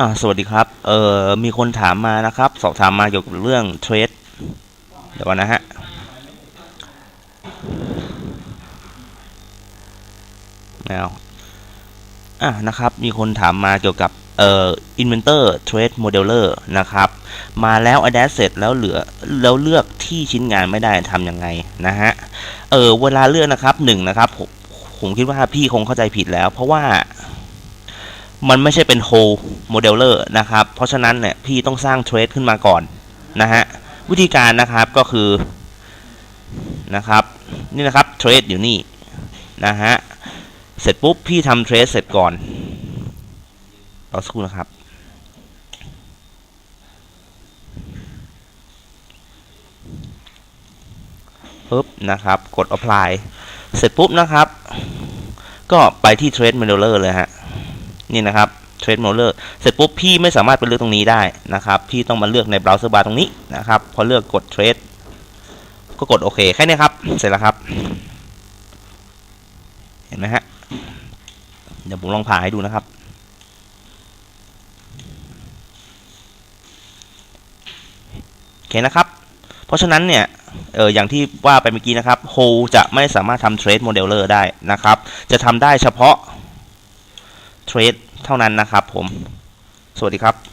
อ่าสวัสดีครับ เอ่อ มีคนถามมานะครับ สอบถามมาเกี่ยวกับเรื่องเทรด เดี๋ยวนะฮะแมวอะนะครับ มีคนถามมาเกี่ยวกับ เอ่อ Inventor Trade Modeler นะครับ มาแล้ว Adapt เสร็จแล้วเหลือ แล้วเลือกที่ชิ้นงานไม่ได้ทำยังไงนะฮะ เออเวลาเลือกนะครับหนึ่งนะครับผมผมคิดว่าพี่คงเข้าใจผิดแล้ว เพราะว่า มันไม่ใช่เป็น whole modeler นะครับ เพราะฉะนั้นเนี่ยพี่ต้องสร้างเทรดขึ้นมาก่อนนะฮะ วิธีการนะครับก็คือนะครับนี่นะครับเทรดอยู่นี่นะฮะ เสร็จปุ๊บพี่ทำเทรดเสร็จก่อนรอสักครู่นะครับปุ๊บนะครับ กด apply เสร็จปุ๊บนะครับ ก็ไปที่ trade modeler เลยฮะ นี่นะครับ trade modeler เสร็จปุ๊บพี่ไม่สามารถไปเลือกตรงนี้ได้นะครับ พี่ต้องมาเลือกใน browser bar ตรงนี้นะครับ พอเลือกกด trade ก็กดโอเคแค่นี้ครับ เสร็จแล้วครับ เห็นไหมฮะ เดี๋ยวผมลองผ่าให้ดูนะครับ โอเคนะครับ เพราะฉะนั้นเนี่ยเอออย่างที่ว่าไปเมื่อกี้นะครับ Hold จะไม่สามารถทำ Trade Modeler ได้นะครับ จะทำได้เฉพาะ เทรดเท่านั้นนะครับผม สวัสดีครับ